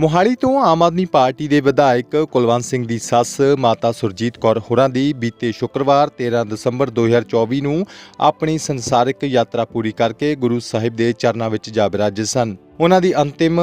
ਮੋਹਾਲੀ ਤੋਂ ਆਮ ਆਦਮੀ ਪਾਰਟੀ ਦੇ ਵਿਧਾਇਕ ਕੁਲਵੰਤ ਸਿੰਘ ਦੀ ਸੱਸ ਮਾਤਾ ਸੁਰਜੀਤ ਕੌਰ ਹੋਰਾਂ ਦੀ ਬੀਤੇ ਸ਼ੁੱਕਰਵਾਰ 13 ਦਸੰਬਰ 2024 ਨੂੰ ਆਪਣੀ ਸੰਸਾਰਿਕ ਯਾਤਰਾ ਪੂਰੀ ਕਰਕੇ ਗੁਰੂ ਸਾਹਿਬ ਦੇ ਚਰਨਾਂ ਵਿੱਚ ਜਾ ਬਿਰਾਜੇ ਸਨ। ਉਹਨਾਂ ਦੀ ਅੰਤਿਮ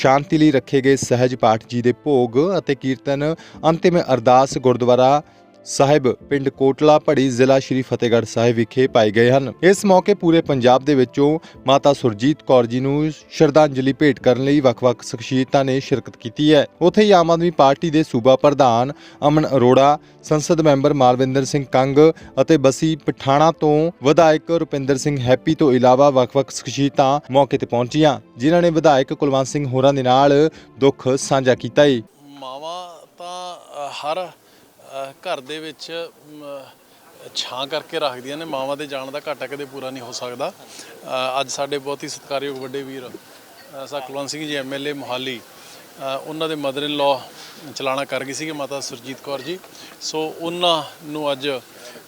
ਸ਼ਾਂਤੀ ਲਈ ਰੱਖੇ ਗਏ ਸਹਿਜ ਪਾਠ ਜੀ ਦੇ ਭੋਗ ਅਤੇ ਕੀਰਤਨ ਅੰਤਿਮ ਅਰਦਾਸ ਗੁਰਦੁਆਰਾ ਸਾਹਿਬ, ਪਿੰਡ ਕੋਟਲਾ ਭੜੀ ਜ਼ਿਲ੍ਹਾ ਸ਼੍ਰੀ ਫਤਿਹਗੜ੍ਹ ਸਾਹਿਬ ਵਿਖੇ ਪਾਏ ਗਏ ਹਨ। ਇਸ ਮੌਕੇ ਪੂਰੇ ਪੰਜਾਬ ਦੇ ਵਿੱਚੋਂ ਮਾਤਾ ਸੁਰਜੀਤ ਕੌਰ ਜੀ ਨੂੰ ਸ਼ਰਧਾਂਜਲੀ ਭੇਟ ਕਰਨ ਲਈ ਵੱਖ-ਵੱਖ ਸ਼ਖਸੀਅਤਾਂ ਨੇ ਸ਼ਿਰਕਤ ਕੀਤੀ ਹੈ। ਉੱਥੇ ਹੀ ਆਮ ਆਦਮੀ ਪਾਰਟੀ ਦੇ ਸੂਬਾ ਪ੍ਰਧਾਨ ਅਮਨ ਅਰੋੜਾ, ਸੰਸਦ ਮੈਂਬਰ ਮਾਲਵਿੰਦਰ ਸਿੰਘ ਕੰਗ ਅਤੇ ਬਸੀ ਪਠਾਣਾ ਤੋਂ ਵਿਧਾਇਕ ਰੁਪਿੰਦਰ ਸਿੰਘ ਹੈਪੀ ਤੋਂ ਇਲਾਵਾ ਵੱਖ-ਵੱਖ ਸ਼ਖਸੀਅਤਾਂ ਮੌਕੇ ਤੇ ਪਹੁੰਚੀਆਂ, ਜਿਨ੍ਹਾਂ ਨੇ ਵਿਧਾਇਕ ਕੁਲਵੰਤ ਸਿੰਘ ਹੋਰਾਂ ਦੇ ਨਾਲ ਦੁੱਖ ਸਾਂਝਾ ਕੀਤਾ ਹੈ ਮਾਵਾਂ ਤਾਂ ਹਰ ਘਰ ਦੇ ਵਿੱਚ ਛਾਂ ਕਰਕੇ ਰੱਖਦੀਆਂ ਨੇ ਮਾਵਾਂ ਦੇ ਜਾਣ ਦਾ ਘਾਟਾ ਕਦੇ ਪੂਰਾ ਨਹੀਂ ਹੋ ਸਕਦਾ। ਅੱਜ ਸਾਡੇ ਬਹੁਤ ਹੀ ਸਤਿਕਾਰਯੋਗ ਵੱਡੇ ਵੀਰ ਅ, ਸਾ ਕੁਲਵੰਤ ਸਿੰਘ ਜੀ ਐਮਐਲਏ ਮੋਹਾਲੀ ਉਹਨਾਂ ਦੇ ਮਦਰ ਇਨ ਲਾ ਚਲਾਣਾ ਕਰ ਗਈ ਸੀਗੇ ਮਾਤਾ ਸੁਰਜੀਤ ਕੌਰ ਜੀ। ਸੋ ਉਹਨਾਂ ਨੂੰ ਅੱਜ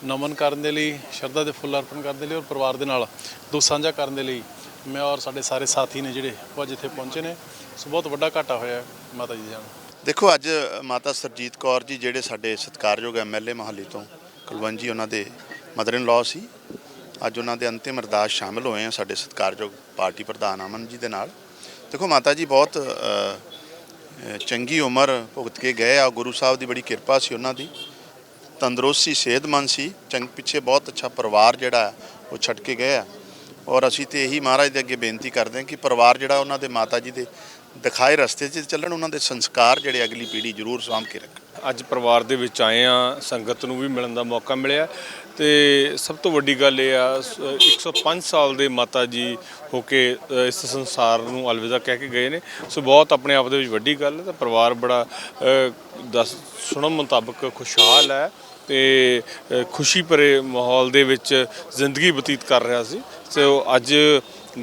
ਨਮਨ ਕਰਨ ਦੇ ਲਈ ਸ਼ਰਧਾ ਦੇ ਫੁੱਲ ਅਰਪਣ ਕਰਨ ਦੇ ਲਈ ਔਰ ਪਰਿਵਾਰ ਦੇ ਨਾਲ ਦੁੱਖ ਸਾਂਝਾ ਕਰਨ ਦੇ ਲਈ ਮੈਂ ਔਰ ਸਾਡੇ ਸਾਰੇ ਸਾਥੀ ਨੇ ਜਿਹੜੇ ਉਹ ਅੱਜ ਇੱਥੇ ਪਹੁੰਚੇ ਨੇ। ਸੋ ਬਹੁਤ ਵੱਡਾ ਘਾਟਾ ਹੋਇਆ ਮਾਤਾ ਜੀ ਦੇ ਜਾਣ ਦੇਖੋ, ਅੱਜ ਮਾਤਾ ਸਰਜੀਤ ਕੌਰ ਜੀ ਜਿਹੜੇ ਸਾਡੇ ਸਤਿਕਾਰਯੋਗ ਐਮਐਲਏ ਮੋਹਾਲੀ ਤੋਂ ਕੁਲਵੰਤ ਜੀ, ਉਹਨਾਂ ਦੇ ਮਦਰ ਇਨ ਲਾਅ ਸੀ। ਅੱਜ ਉਹਨਾਂ ਦੇ ਅੰਤਿਮ ਅਰਦਾਸ ਸ਼ਾਮਿਲ ਹੋਏ ਆ ਸਾਡੇ ਸਤਿਕਾਰਯੋਗ ਪਾਰਟੀ ਪ੍ਰਧਾਨ ਅਮਨ ਜੀ ਦੇ ਨਾਲ। ਦੇਖੋ, ਮਾਤਾ ਜੀ ਬਹੁਤ ਚੰਗੀ ਉਮਰ ਭੁਗਤ ਕੇ ਗਏ ਆ। ਗੁਰੂ ਸਾਹਿਬ ਦੀ ਬੜੀ ਕਿਰਪਾ ਸੀ ਉਹਨਾਂ ਦੀ। ਤੰਦਰੁਸਤ ਸੀ ਸਿਹਤਮੰਦ ਸੀ। ਚੰਗ, ਪਿੱਛੇ ਬਹੁਤ ਅੱਛਾ ਪਰਿਵਾਰ ਜਿਹੜਾ, ਉਹ ਛੱਡ ਕੇ ਗਏ ਆ। ਔਰ ਅਸੀਂ ਤੇ ਇਹੀ ਮਹਾਰਾਜ ਦੇ ਅੱਗੇ ਬੇਨਤੀ ਕਰਦੇ ਹਾਂ ਕਿ ਪਰਿਵਾਰ ਜਿਹੜਾ ਉਹਨਾਂ ਦੇ ਮਾਤਾ ਜੀ ਦੇ ਦਿਖਾਏ ਰਸਤੇ 'ਚ ਚੱਲਣ ਉਹਨਾਂ ਦੇ ਸੰਸਕਾਰ ਜਿਹੜੇ ਅਗਲੀ ਪੀੜ੍ਹੀ ਜ਼ਰੂਰ ਸਾਂਭ ਕੇ ਰੱਖਣ। ਅੱਜ ਪਰਿਵਾਰ ਦੇ ਵਿੱਚ ਆਏ ਆ ਸੰਗਤ ਨੂੰ ਵੀ ਮਿਲਣ ਦਾ ਮੌਕਾ ਮਿਲਿਆ। ਤੇ ਸਭ ਤੋਂ ਵੱਡੀ ਗੱਲ ਇਹ ਆ ਸ- 105 ਸਾਲ ਦੇ ਮਾਤਾ ਜੀ ਹੋ ਕੇ ਇਸ ਸੰਸਾਰ ਨੂੰ ਅਲਵਿਦਾ ਕਹਿ ਕੇ ਗਏ ਨੇ। ਸੋ ਬਹੁਤ ਆਪਣੇ ਆਪ ਦੇ ਵਿੱਚ ਵੱਡੀ ਗੱਲ ਹੈ। ਤੇ ਪਰਿਵਾਰ ਬੜਾ ਅ, ਦੱਸ ਸੁਣਨ ਮੁਤਾਬਕ ਖੁਸ਼ਹਾਲ ਹੈ। ਤੇ ਖੁਸ਼ੀ ਭਰੇ ਮਾਹੌਲ ਦੇ ਵਿੱਚ ਜ਼ਿੰਦਗੀ ਬਤੀਤ ਕਰ ਰਿਹਾ ਸੀ। ਸੋ ਅੱਜ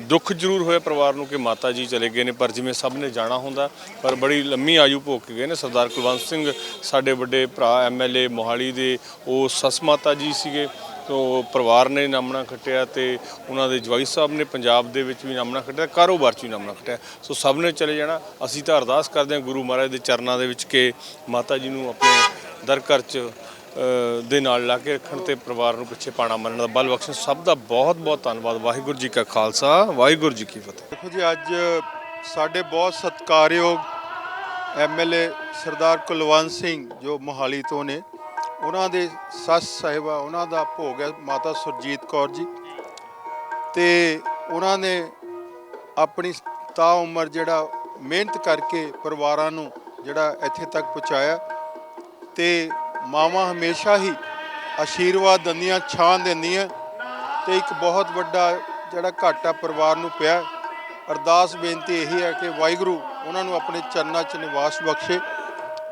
ਦੁੱਖ ਜ਼ਰੂਰ ਹੋਇਆ ਪਰਿਵਾਰ ਨੂੰ ਕਿ ਮਾਤਾ ਜੀ ਚਲੇ ਗਏ ਨੇ, ਪਰ ਜਿਵੇਂ ਸਭ ਨੇ ਜਾਣਾ ਹੁੰਦਾ, ਪਰ ਬੜੀ ਲੰਮੀ ਆਯੂ ਭੋਗ ਕੇ ਗਏ ਨੇ। ਸਰਦਾਰ ਕੁਲਵੰਤ ਸਿੰਘ ਸਾਡੇ ਵੱਡੇ ਭਰਾ ਐਮਐਲਏ ਮੋਹਾਲੀ ਦੇ, ਉਹ ਸੱਸ ਮਾਤਾ ਜੀ ਸੀਗੇ, ਤੋ ਪਰਿਵਾਰ ਨੇ ਨਾਮਣਾ ਖੱਟਿਆ ਤੇ ਉਹਨਾਂ ਦੇ ਜਵਾਈ ਸਾਹਿਬ ਨੇ ਪੰਜਾਬ ਦੇ ਵਿੱਚ ਵੀ ਨਾਮਣਾ ਖੱਟਿਆ, ਕਾਰੋਬਾਰ 'ਚ ਵੀ ਨਾਮਣਾ ਖੱਟਿਆ। ਸੋ ਸਭ ਨੇ ਚਲੇ ਜਾਣਾ। ਅਸੀਂ ਤਾਂ ਅਰਦਾਸ ਕਰਦੇ ਹਾਂ ਗੁਰੂ ਮਹਾਰਾਜ ਦੇ ਚਰਨਾਂ ਦੇ ਵਿੱਚ ਕਿ ਮਾਤਾ ਜੀ ਨੂੰ ਆਪਣੇ ਦਰ ਘਰ 'ਚ ਦੇ ਨਾਲ ਲਾ ਕੇ ਰੱਖਣ ਤੇ ਪਰਿਵਾਰ ਨੂੰ ਪਿੱਛੇ ਪਾਣਾ ਮੰਨਣ ਦਾ ਬਲ ਬਖਸ਼ਣ ਸਭ ਦਾ ਬਹੁਤ ਬਹੁਤ ਧੰਨਵਾਦ। ਵਾਹਿਗੁਰੂ ਜੀ ਕਾ ਖਾਲਸਾ, ਵਾਹਿਗੁਰੂ ਜੀ ਕੀ ਫਤਿਹ। ਦੇਖੋ ਜੀ, ਅੱਜ ਸਾਡੇ ਬਹੁਤ ਸਤਿਕਾਰਯੋਗ ਐਮਐਲਏ ਸਰਦਾਰ ਕੁਲਵੰਤ ਸਿੰਘ ਜੋ ਮੋਹਾਲੀ ਤੋਂ ਨੇ, ਉਹਨਾਂ ਦੇ ਸੱਸ ਸਾਹਿਬਾ ਉਹਨਾਂ ਦਾ ਭੋਗ ਹੈ ਮਾਤਾ ਸੁਰਜੀਤ ਕੌਰ ਜੀ। ਤੇ ਉਹਨਾਂ ਨੇ ਆਪਣੀ ਤਾ ਉਮਰ ਜਿਹੜਾ ਮਿਹਨਤ ਕਰਕੇ ਪਰਿਵਾਰਾਂ ਨੂੰ ਜਿਹੜਾ ਇੱਥੇ ਤੱਕ ਪਹੁੰਚਾਇਆ। ਤੇ ਮਾਵਾਂ ਹਮੇਸ਼ਾ ਹੀ ਆਸ਼ੀਰਵਾਦ ਦਿੰਦੀਆਂ, ਛਾਂ ਦਿੰਦੀਆਂ ਤੇ ਇੱਕ ਬਹੁਤ ਵੱਡਾ ਜਿਹੜਾ ਘਾਟਾ ਪਰਿਵਾਰ ਨੂੰ ਪਿਆ। ਅਰਦਾਸ ਬੇਨਤੀ ਇਹੀ ਹੈ ਕਿ ਵਾਹਿਗੁਰੂ ਉਹਨਾਂ ਨੂੰ ਆਪਣੇ ਚਰਨਾਂ 'ਚ ਨਿਵਾਸ ਬਖਸ਼ੇ।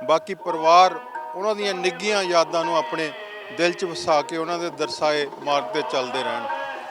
ਬਾਕੀ ਪਰਿਵਾਰ ਉਹਨਾਂ ਦੀਆਂ ਨਿੱਘੀਆਂ ਯਾਦਾਂ ਨੂੰ ਆਪਣੇ ਦਿਲ 'ਚ ਵਸਾ ਕੇ ਉਹਨਾਂ ਦੇ ਦਰਸਾਏ ਮਾਰਗ ਤੇ ਚੱਲਦੇ ਰਹਿਣ।